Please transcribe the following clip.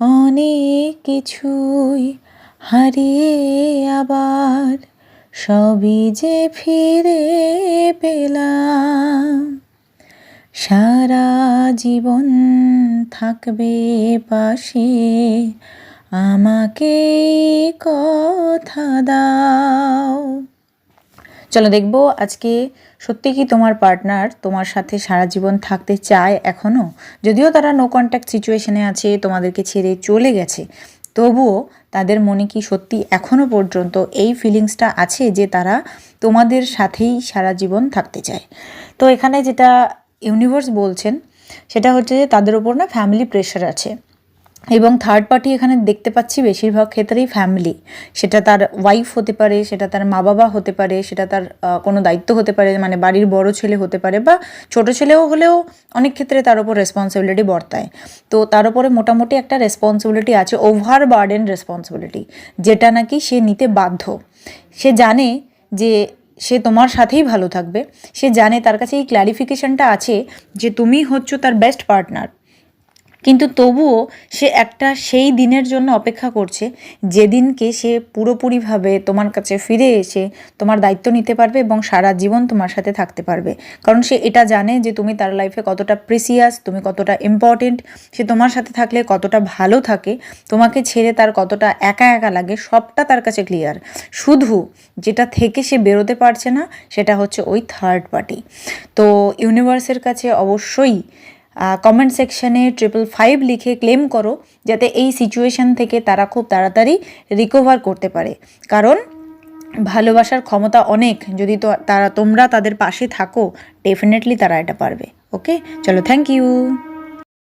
অনেক কিছুই হারিয়ে আবার সবই যে ফিরে পেলাম। সারা জীবন থাকবে পাশে আমাকে কথা দাও। চলো দেখব আজকে সত্যি কি তোমার পার্টনার তোমার সাথে সারা জীবন থাকতে চায় এখনও যদিও তারা নো কন্ট্যাক্ট সিচুয়েশনে আছে, তোমাদেরকে ছেড়ে চলে গেছে, তবুও তাদের মনে কি সত্যি এখনও পর্যন্ত এই ফিলিংসটা আছে যে তারা তোমাদের সাথেই সারা জীবন থাকতে চায়? তো এখানে যেটা ইউনিভার্স বলছেন, সেটা হচ্ছে যে তাদের ওপর না ফ্যামিলি প্রেশার আছে। এবং থার্ড পার্টি এখানে দেখতে পাচ্ছি বেশিরভাগ ক্ষেত্রেই ফ্যামিলি সেটা তার ওয়াইফ হতে পারে, সেটা তার মা বাবা হতে পারে, সেটা তার কোনো দায়িত্ব হতে পারে মানে বাড়ির বড় ছেলে হতে পারে বা ছোট ছেলেও হলেও অনেক ক্ষেত্রে তার উপর রেসপন্সিবিলিটি বর্তায়। তো তার উপরে মোটামুটি একটা রেসপন্সিবিলিটি আছে ওভার বার্ডেন রেসপন্সিবিলিটি যেটা নাকি সে নিতে বাধ্য। সে জানে যে সে তোমার সাথেই ভালো থাকবে, সে জানে তার কাছে এই ক্ল্যারিফিকেশনটা আছে যে তুমি হচ্ছ তার বেস্ট পার্টনার কিন্তু তবুও সে একটা সেই দিনের জন্য অপেক্ষা করছে, যেদিনকে সে পুরোপুরিভাবে তোমার কাছে ফিরে এসে তোমার দায়িত্ব নিতে পারবে এবং সারা জীবন তোমার সাথে থাকতে পারবে। কারণ সে এটা জানে যে তুমি তার লাইফে কতটা প্রিসিয়াস তুমি কতটা ইম্পর্টেন্ট সে তোমার সাথে থাকলে কতটা ভালো থাকে, তোমাকে ছেড়ে তার কতটা একা একা লাগে, সবটা তার কাছে ক্লিয়ার শুধু যেটা থেকে সে বেরোতে পারছে না, সেটা হচ্ছে ওই থার্ড পার্টি তো ইউনিভার্সের কাছে অবশ্যই কমেন্ট সেকশানে ট্রিপল ফাইভ লিখে ক্লেম করো, যাতে এই সিচুয়েশান থেকে তারা খুব তাড়াতাড়ি রিকভার করতে পারে। কারণ ভালোবাসার ক্ষমতা অনেক, যদি তো তারা, তোমরা তাদের পাশে থাকো ডেফিনেটলি তারা এটা পারবে। ওকে চলো থ্যাংক ইউ